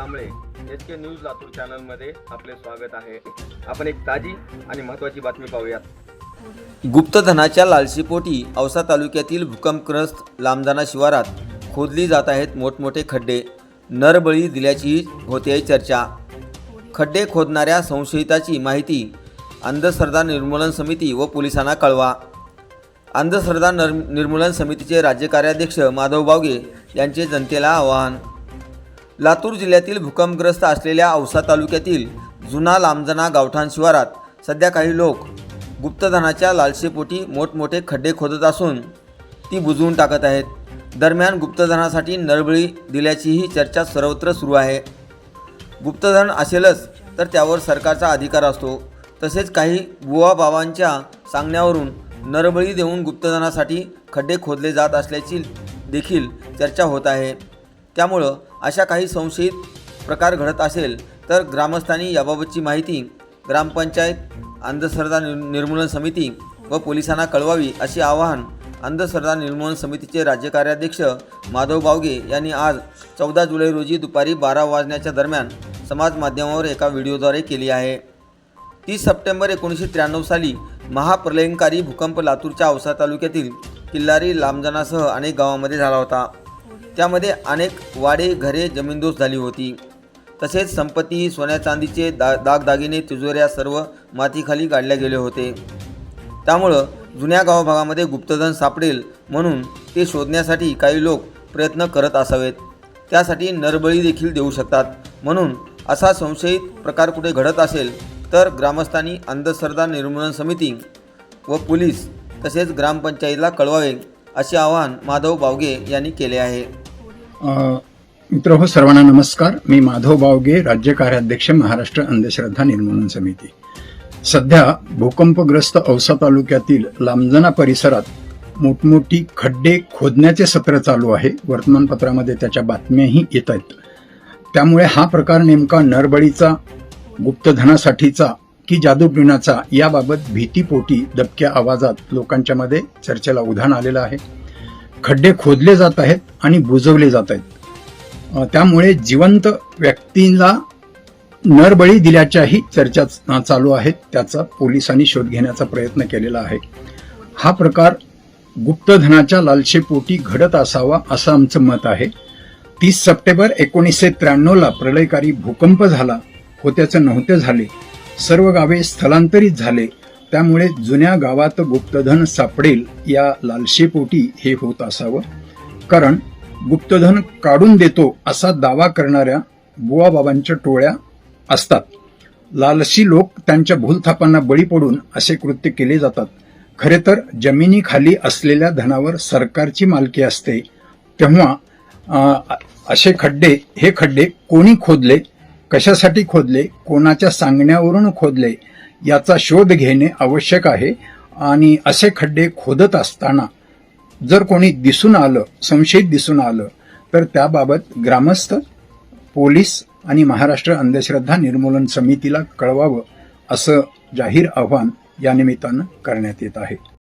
News Latur चॅनलमध्ये आपले स्वागत आहे. आपण एक ताजी आणि महत्त्वाची बातमी पाहूयात. गुप्तधनाच्या लालशीपोटी औसा तालुक्यातील भूकंपग्रस्त लांबदाना शिवारात खोदली जात आहेत मोठमोठे खड्डे. नरबळी दिल्याची होते चर्चा. खड्डे खोदणाऱ्या संशयिताची माहिती अंधश्रद्धा निर्मूलन समिती व पोलिसांना कळवा. अंधश्रद्धा नर निर्मूलन समितीचे राज्य कार्याध्यक्ष माधव बावगे यांचे जनतेला आवाहन. लातूर जिल्ह्यातील भूकंपग्रस्त असलेल्या औसा तालुक्यातील जुना लांबजना गावठाण शिवारात सध्या काही लोक गुप्तधनाच्या लालसेपोटी मोठमोठे खड्डे खोदत असून ती बुजवून टाकत आहेत. दरम्यान गुप्तधनासाठी नरबळी दिल्याचीही चर्चा सर्वत्र सुरू आहे. गुप्तधन असेलच तर त्यावर सरकारचा अधिकार असतो. तसेच काही बुवा बाबांच्या सांगण्यावरून नरबळी देऊन गुप्तधनासाठी खड्डे खोदले जात असल्याची देखील चर्चा होत आहे. त्यामुळं अशा काही संशयित प्रकार घडत असेल तर ग्रामस्थांनी याबाबतची माहिती ग्रामपंचायत अंधश्रद्धा निर निर्मूलन समिती व पोलिसांना कळवावी असे आवाहन अंधश्रद्धा निर्मूलन समितीचे राज्य कार्याध्यक्ष माधव बावगे यांनी आज चौदा जुलै रोजी दुपारी बारा वाजण्याच्या दरम्यान समाज माध्यमावर एका व्हिडिओद्वारे केली आहे. तीस सप्टेंबर एकोणीसशे त्र्याण्णव साली महाप्रलयंकारी भूकंप लातूरच्या औसा तालुक्यातील किल्लारी लांबजनासह अनेक गावांमध्ये झाला होता. त्यामध्ये अनेक वाडे घरे जमीनदोस्त झाली होती. तसेच संपत्ती सोन्या चांदीचे दा दागदागिने तिजोऱ्या सर्व मातीखाली काढल्या गेले होते. त्यामुळं जुन्या गावभागामध्ये गुप्तधन सापडेल म्हणून ते शोधण्यासाठी काही लोक प्रयत्न करत असावेत. त्यासाठी नरबळी देखील देऊ शकतात. म्हणून असा संशयित प्रकार कुठे घडत असेल तर ग्रामस्थांनी अंधश्रद्धा निर्मूलन समिती व पोलीस तसेच ग्रामपंचायतीला कळवावे असे आवाहन माधव बावगे यांनी केले आहे. मित्र हो सर्वांना नमस्कार. मी माधव बावगे राज्य कार्याध्यक्ष महाराष्ट्र अंधश्रद्धा निर्मूलन समिती. सध्या भूकंपग्रस्त औसा तालुक्यातील लांबजना परिसरात मोठमोठी खड्डे खोदण्याचे सत्र चालू आहे. वर्तमानपत्रामध्ये त्याच्या बातम्याही येत आहेत त्यामुळे हा प्रकार नेमका नरबळीचा गुप्तधनासाठीचा की जादूटोणाचा याबाबत भीतीपोटी दबक्या आवाजात लोकांच्यामध्ये चर्चेला उधाण आलेलं आहे. खड्डे खोदले जात आहेत आणि बुजवले जात आहेत. त्यामुळे जिवंत व्यक्तींना नरबळी दिल्याच्याही चर्चा चालू आहेत. त्याचा पोलिसांनी शोध घेण्याचा प्रयत्न केलेला आहे. हा प्रकार गुप्तधनाच्या लालशेपोटी घडत असावा असं आमचं मत आहे. तीस सप्टेंबर एकोणीसशे त्र्याण्णवला प्रलयकारी भूकंप झाला. होत्याचं नव्हते झाले. सर्व गावे स्थलांतरित झाले. त्यामुळे जुन्या गावात गुप्तधन सापडेल या लालशेपोटी हे होत असावं. कारण गुप्तधन काढून देतो असा दावा करणाऱ्या बुवाबाबांच्या टोळ्या असतात. लालशी लोक त्यांच्या भूलथापांना बळी पडून असे कृत्य केले जातात. खरे तर जमिनीखाली असलेल्या धनावर सरकारची मालकी असते. तेव्हा असे खड्डे हे खड्डे कोणी खोदले? कशासाठी खोदले? कोणाच्या सांगण्यावरून खोदले? याचा शोध घेणे आवश्यक आहे आणि असे खड्डे खोदत असताना जर कोणी दिसून आलं संशयित दिसून आलं तर त्याबाबत ग्रामस्थ पोलीस आणि महाराष्ट्र अंधश्रद्धा निर्मूलन समितीला कळवावं असं जाहीर आव्हान या निमित्तानं करण्यात येत आहे.